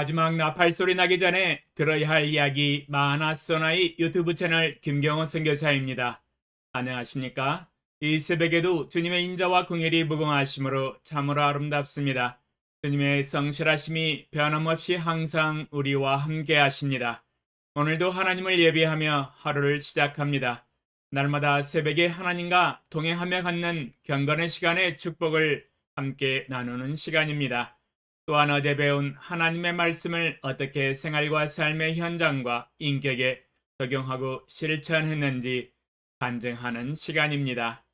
마지막 나팔 소리 나기 전에 들어야 할 이야기 마하나소나의 유튜브 채널 김경호 선교사입니다. 안녕하십니까? 이 새벽에도 주님의 인자와 궁일이 무궁하심으로 참으로 아름답습니다. 주님의 성실하심이 변함없이 항상 우리와 함께 하십니다. 오늘도 하나님을 예비하며 하루를 시작합니다. 날마다 새벽에 하나님과 동행하며 갖는 경건의 시간의 축복을 함께 나누는 시간입니다. 또한 어제 배운 하나님의 말씀을 어떻게 생활과 삶의 현장과 인격에 적용하고 실천했는지 반증하는 시간입니다.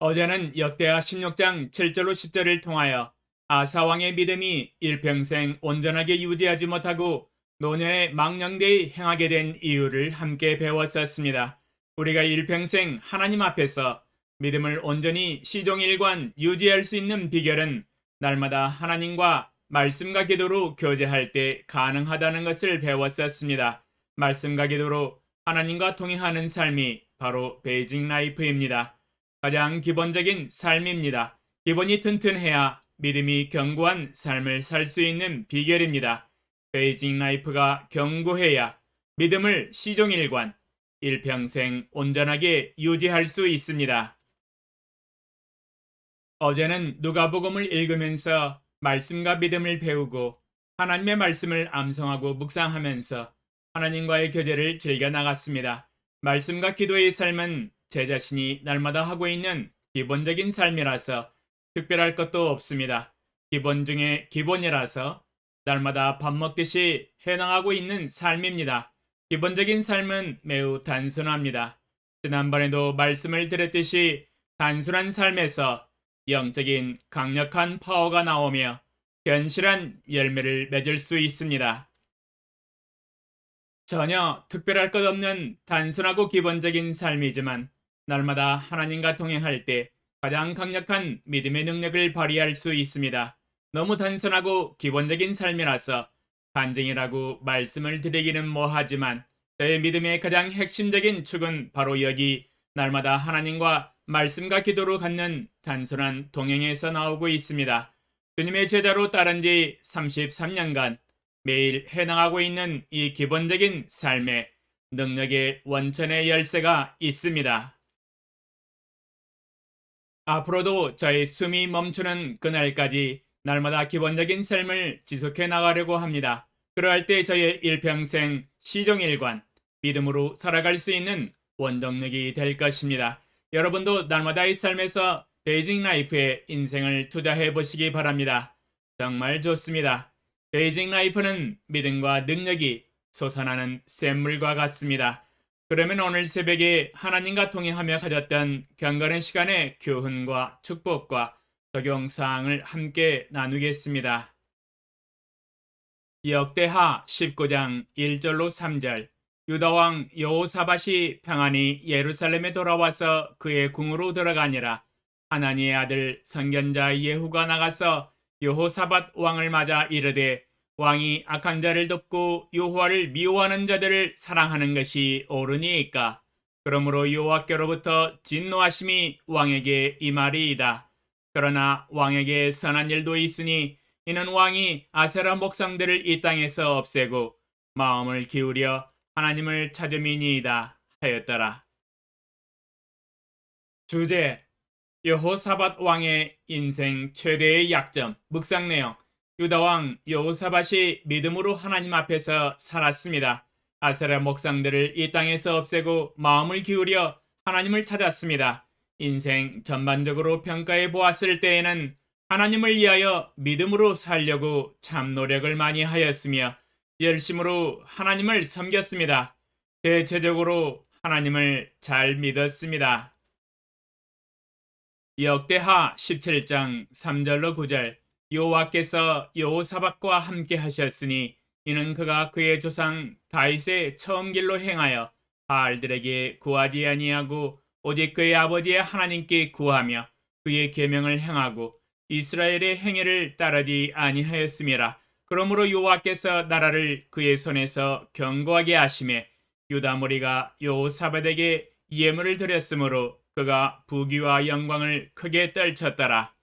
어제는 역대하 16장 7절로 10절을 통하여 아사왕의 믿음이 일평생 온전하게 유지하지 못하고 노년의 망령되이 행하게 된 이유를 함께 배웠었습니다. 우리가 일평생 하나님 앞에서 믿음을 온전히 시종일관 유지할 수 있는 비결은 날마다 하나님과 말씀과 기도로 교제할 때 가능하다는 것을 배웠었습니다. 말씀과 기도로 하나님과 동행하는 삶이 바로 베이징 라이프입니다. 가장 기본적인 삶입니다. 기본이 튼튼해야 믿음이 견고한 삶을 살 수 있는 비결입니다. 베이징 라이프가 견고해야 믿음을 시종일관, 일평생 온전하게 유지할 수 있습니다. 어제는 누가복음을 읽으면서 말씀과 믿음을 배우고 하나님의 말씀을 암송하고 묵상하면서 하나님과의 교제를 즐겨 나갔습니다. 말씀과 기도의 삶은 제 자신이 날마다 하고 있는 기본적인 삶이라서 특별할 것도 없습니다. 기본 중에 기본이라서 날마다 밥 먹듯이 해나가고 있는 삶입니다. 기본적인 삶은 매우 단순합니다. 지난번에도 말씀을 드렸듯이 단순한 삶에서 영적인 강력한 파워가 나오며 견실한 열매를 맺을 수 있습니다. 전혀 특별할 것 없는 단순하고 기본적인 삶이지만 날마다 하나님과 동행할 때 가장 강력한 믿음의 능력을 발휘할 수 있습니다. 너무 단순하고 기본적인 삶이라서 간증이라고 말씀을 드리기는 뭐하지만 저의 믿음의 가장 핵심적인 축은 바로 여기 날마다 하나님과 말씀과 기도로 갖는 단순한 동행에서 나오고 있습니다. 주님의 제자로 따른 지 33년간 매일 해나가고 있는 이 기본적인 삶에 능력의 원천의 열쇠가 있습니다. 앞으로도 저의 숨이 멈추는 그날까지 날마다 기본적인 삶을 지속해 나가려고 합니다. 그러할 때 저의 일평생 시종일관, 믿음으로 살아갈 수 있는 원동력이 될 것입니다. 여러분도 날마다의 삶에서 베이징 라이프에 인생을 투자해 보시기 바랍니다. 정말 좋습니다. 베이징 라이프는 믿음과 능력이 솟아나는 샘물과 같습니다. 그러면 오늘 새벽에 하나님과 통행하며 가졌던 경건의 시간의 교훈과 축복과 적용 사항을 함께 나누겠습니다. 역대하 19장 1절로 3절 유다 왕 여호사밧이 평안히 예루살렘에 돌아와서 그의 궁으로 들어가니라. 하나니의 아들 선견자 예후가 나가서 여호사밧 왕을 맞아 이르되 왕이 악한 자를 돕고 여호와를 미워하는 자들을 사랑하는 것이 옳으니이까? 그러므로 여호와께로부터 진노하심이 왕에게 임하리이다. 그러나 왕에게 선한 일도 있으니 이는 왕이 아세라 목상들을 이 땅에서 없애고 마음을 기울여 하나님을 찾음이니이다 하였더라. 주제 여호사밧 왕의 인생 최대의 약점 묵상 내용 유다 왕 여호사밧이 믿음으로 하나님 앞에서 살았습니다. 아세라 목상들을 이 땅에서 없애고 마음을 기울여 하나님을 찾았습니다. 인생 전반적으로 평가해 보았을 때에는 하나님을 위하여 믿음으로 살려고 참 노력을 많이 하였으며 열심으로 하나님을 섬겼습니다. 대체적으로 하나님을 잘 믿었습니다. 역대하 17장 3절로 9절 여호와께서 여호사밧과 함께 하셨으니 이는 그가 그의 조상 다윗의 처음 길로 행하여 바알들에게 구하지 아니하고 오직 그의 아버지의 하나님께 구하며 그의 계명을 행하고 이스라엘의 행위를 따르지 아니하였음이라 그러므로 여호와께서 나라를 그의 손에서 견고하게 하심에 유다 무리가 여호사밧에게 예물을 드렸으므로 그가 부귀와 영광을 크게 떨쳤더라.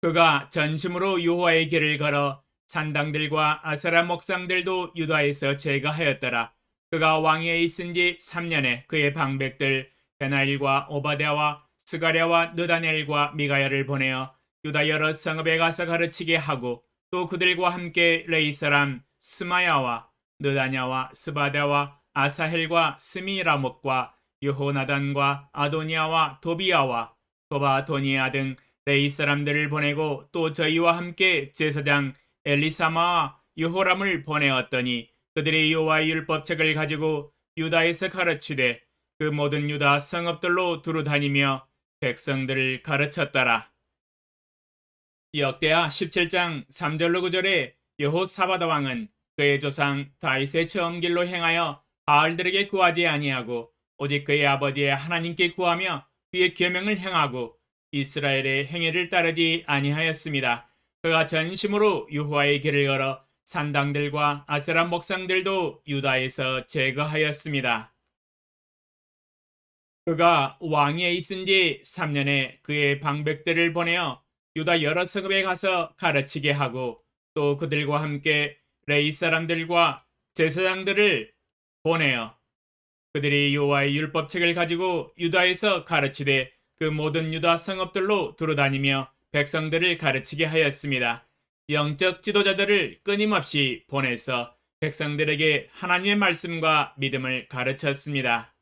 그가 전심으로 여호와의 길을 걸어 산당들과 아세라 목상들도 유다에서 제거하였더라. 그가 왕위에 있은 지 3년에 그의 방백들 베나일과 오바데와 스가랴와 느다넬과 미가야를 보내어 유다 여러 성읍에 가서 가르치게 하고 또 그들과 함께 레이 사람 스마야와 느다냐와 스바데와 아사헬과 스미라목과 여호나단과 아도니아와 도비아와 도바도니아 등 레이 사람들을 보내고 또 저희와 함께 제사장 엘리사마와 여호람을 보내었더니 그들이 여호와의 율법책을 가지고 유다에서 가르치되 그 모든 유다 성읍들로 두루 다니며 백성들을 가르쳤더라. 역대하 17장 3절로 9절에 여호사바다 왕은 그의 조상 다윗의 처음 길로 행하여 바알들에게 구하지 아니하고 오직 그의 아버지의 하나님께 구하며 그의 계명을 행하고 이스라엘의 행위를 따르지 아니하였습니다. 그가 전심으로 여호와의 길을 걸어 산당들과 아세라 목상들도 유다에서 제거하였습니다. 그가 왕위에 있은 지 3년에 그의 방백들을 보내어 유다 여러 성읍에 가서 가르치게 하고 또 그들과 함께 레이 사람들과 제사장들을 보내어 그들이 여호와의 율법책을 가지고 유다에서 가르치되 그 모든 유다 성읍들로 두루다니며 백성들을 가르치게 하였습니다. 영적 지도자들을 끊임없이 보내서 백성들에게 하나님의 말씀과 믿음을 가르쳤습니다.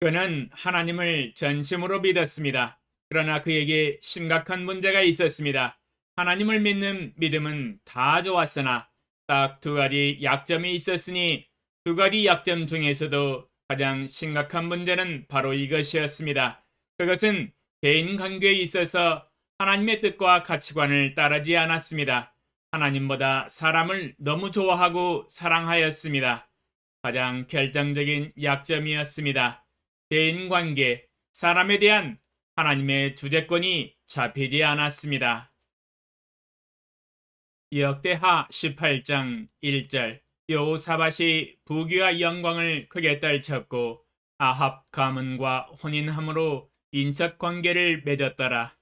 그는 하나님을 전심으로 믿었습니다. 그러나 그에게 심각한 문제가 있었습니다. 하나님을 믿는 믿음은 다 좋았으나 딱 두 가지 약점이 있었으니 두 가지 약점 중에서도 가장 심각한 문제는 바로 이것이었습니다. 그것은 대인 관계에 있어서 하나님의 뜻과 가치관을 따르지 않았습니다. 하나님보다 사람을 너무 좋아하고 사랑하였습니다. 가장 결정적인 약점이었습니다. 대인 관계, 사람에 대한 하나님의 주재권이 잡히지 않았습니다. 역대하 18장 1절 여호사밧이 부귀와 영광을 크게 떨쳤고 아합 가문과 혼인함으로 인척 관계를 맺었더라.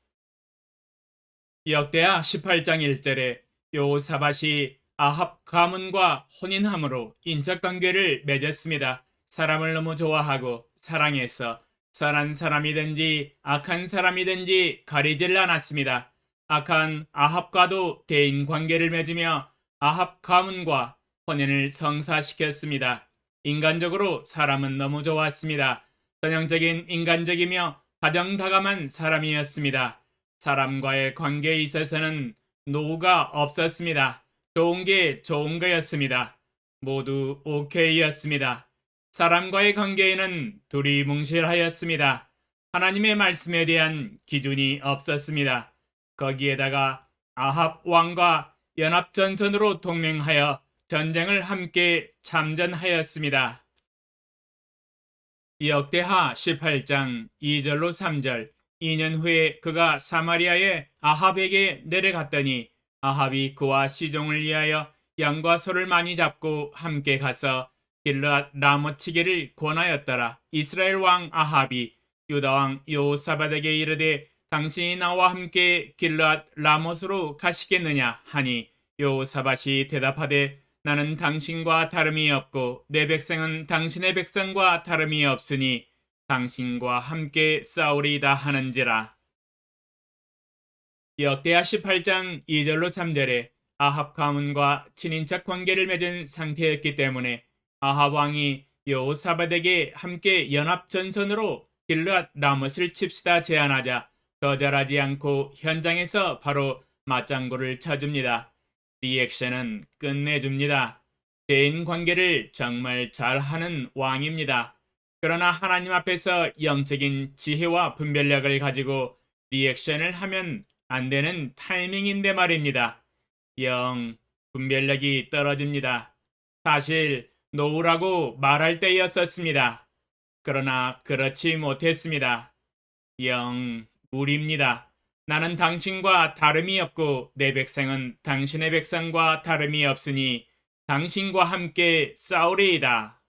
역대하 18장 1절에 여호사밧이 아합 가문과 혼인함으로 인척 관계를 맺었습니다. 사람을 너무 좋아하고 사랑해서 선한 사람이든지 악한 사람이든지 가리질 않았습니다. 악한 아합과도 대인 관계를 맺으며 아합 가문과 혼인을 성사시켰습니다. 인간적으로 사람은 너무 좋았습니다. 전형적인 인간적이며 가정다감한 사람이었습니다. 사람과의 관계에 있어서는 노후가 없었습니다. 좋은 게 좋은 거였습니다. 모두 오케이였습니다. 사람과의 관계에는 두리뭉실하였습니다. 하나님의 말씀에 대한 기준이 없었습니다. 거기에다가 아합 왕과 연합 전선으로 동맹하여 전쟁을 함께 참전하였습니다. 역대하 18장 2절로 3절 2년 후에 그가 사마리아의 아합에게 내려갔더니 아합이 그와 시종을 위하여 양과 소를 많이 잡고 함께 가서 길르앗 라모치게를 권하였더라. 이스라엘 왕 아합이 유다 왕 요사밧에게 이르되 당신이 나와 함께 길르앗 라못으로 가시겠느냐 하니 요사밧이 대답하되 나는 당신과 다름이 없고 내 백성은 당신의 백성과 다름이 없으니 당신과 함께 싸우리이다 하는지라. 역대하 18장 2절로 3절에 아합 가문과 친인척 관계를 맺은 상태였기 때문에 아합 왕이 여호사밧에게 함께 연합 전선으로 길르앗 라못을 칩시다 제안하자 거절하지 않고 현장에서 바로 맞장구를 쳐줍니다. 리액션은 끝내줍니다. 대인 관계를 정말 잘하는 왕입니다. 그러나 하나님 앞에서 영적인 지혜와 분별력을 가지고 리액션을 하면 안 되는 타이밍인데 말입니다. 영 분별력이 떨어집니다. 사실 노우라고 말할 때였었습니다. 그러나 그렇지 못했습니다. 영 무리입니다. 나는 당신과 다름이 없고 내 백성은 당신의 백성과 다름이 없으니 당신과 함께 싸우리이다.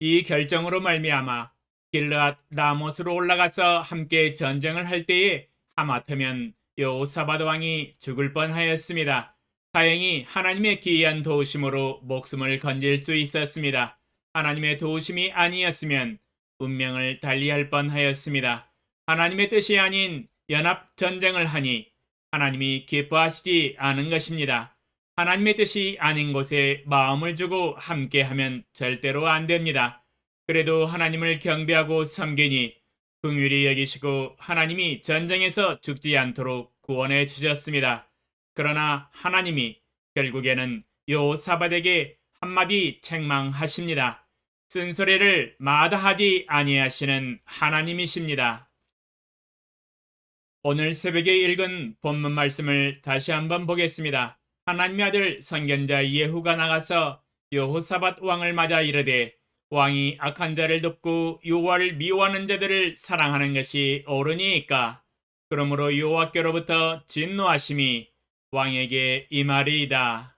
이 결정으로 말미암아 길르앗 라못으로 올라가서 함께 전쟁을 할 때에 하마터면 여호사밧 왕이 죽을 뻔하였습니다. 다행히 하나님의 기이한 도우심으로 목숨을 건질 수 있었습니다. 하나님의 도우심이 아니었으면 운명을 달리할 뻔하였습니다. 하나님의 뜻이 아닌 연합 전쟁을 하니 하나님이 기뻐하시지 않은 것입니다. 하나님의 뜻이 아닌 곳에 마음을 주고 함께하면 절대로 안 됩니다. 그래도 하나님을 경배하고 섬기니 긍휼히 여기시고 하나님이 전쟁에서 죽지 않도록 구원해 주셨습니다. 그러나 하나님이 결국에는 요사밧에게 한마디 책망하십니다. 쓴소리를 마다하지 아니하시는 하나님이십니다. 오늘 새벽에 읽은 본문 말씀을 다시 한번 보겠습니다. 하나님의 아들 선견자 예후가 나가서 여호사밧 왕을 맞아 이르되 왕이 악한 자를 돕고 여호와를 미워하는 자들을 사랑하는 것이 옳으니까 그러므로 여호와께로부터 진노하심이 왕에게 임하리이다.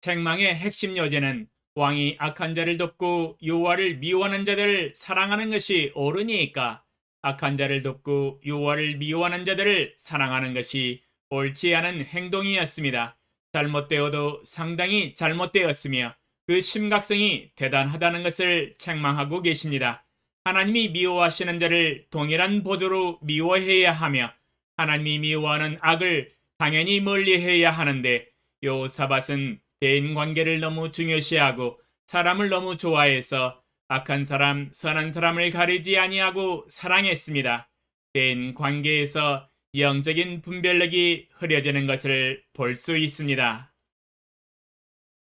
책망의 핵심 요제는 왕이 악한 자를 돕고 여호와를 미워하는 자들을 사랑하는 것이 옳으니까 악한 자를 돕고 여호와를 미워하는 자들을 사랑하는 것이 옳지 않은 행동이었습니다. 잘못되어도 상당히 잘못되었으며 그 심각성이 대단하다는 것을 책망하고 계십니다. 하나님이 미워하시는 자를 동일한 보조로 미워해야 하며 하나님이 미워하는 악을 당연히 멀리해야 하는데 요사밧은 대인 관계를 너무 중요시하고 사람을 너무 좋아해서 악한 사람, 선한 사람을 가리지 아니하고 사랑했습니다. 대인 관계에서 영적인 분별력이 흐려지는 것을 볼 수 있습니다.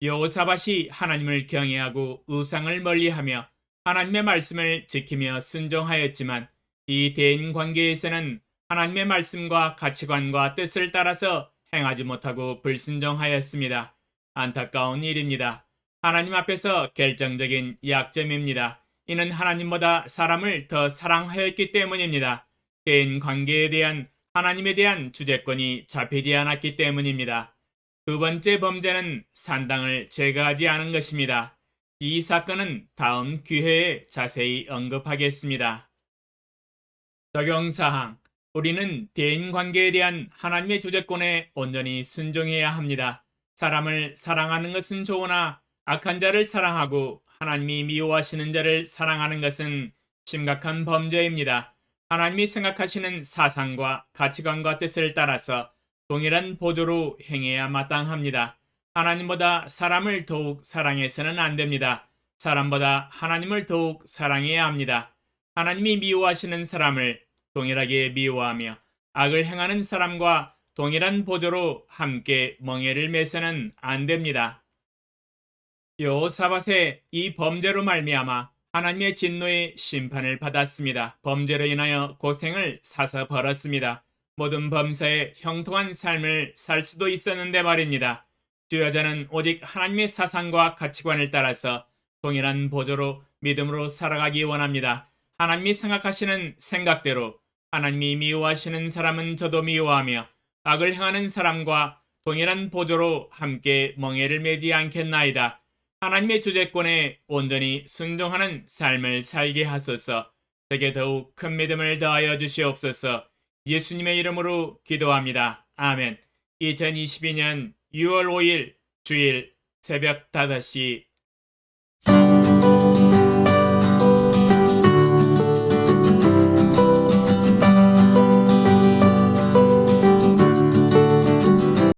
여호사밧이 하나님을 경외하고 우상을 멀리하며 하나님의 말씀을 지키며 순종하였지만 이 대인 관계에서는 하나님의 말씀과 가치관과 뜻을 따라서 행하지 못하고 불순종하였습니다. 안타까운 일입니다. 하나님 앞에서 결정적인 약점입니다. 이는 하나님보다 사람을 더 사랑하였기 때문입니다. 개인 관계에 대한 하나님에 대한 주재권이 잡히지 않았기 때문입니다. 두 번째 범죄는 산당을 제거하지 않은 것입니다. 이 사건은 다음 기회에 자세히 언급하겠습니다. 적용사항 우리는 대인 관계에 대한 하나님의 주재권에 온전히 순종해야 합니다. 사람을 사랑하는 것은 좋으나 악한 자를 사랑하고 하나님이 미워하시는 자를 사랑하는 것은 심각한 범죄입니다. 하나님이 생각하시는 사상과 가치관과 뜻을 따라서 동일한 보조로 행해야 마땅합니다. 하나님보다 사람을 더욱 사랑해서는 안 됩니다. 사람보다 하나님을 더욱 사랑해야 합니다. 하나님이 미워하시는 사람을 동일하게 미워하며 악을 행하는 사람과 동일한 보조로 함께 멍해를 매서는 안 됩니다. 여호사밧의 이 범죄로 말미암아 하나님의 진노의 심판을 받았습니다. 범죄로 인하여 고생을 사서 벌었습니다. 모든 범사에 형통한 삶을 살 수도 있었는데 말입니다. 주여자는 오직 하나님의 사상과 가치관을 따라서 동일한 보조로 믿음으로 살아가기 원합니다. 하나님이 생각하시는 생각대로 하나님이 미워하시는 사람은 저도 미워하며 악을 행하는 사람과 동일한 보조로 함께 멍해를 매지 않겠나이다. 하나님의 주재권에 온전히 순종하는 삶을 살게 하소서. 제게 더욱 큰 믿음을 더하여 주시옵소서. 예수님의 이름으로 기도합니다. 아멘. 2022년 6월 5일 주일 새벽 5시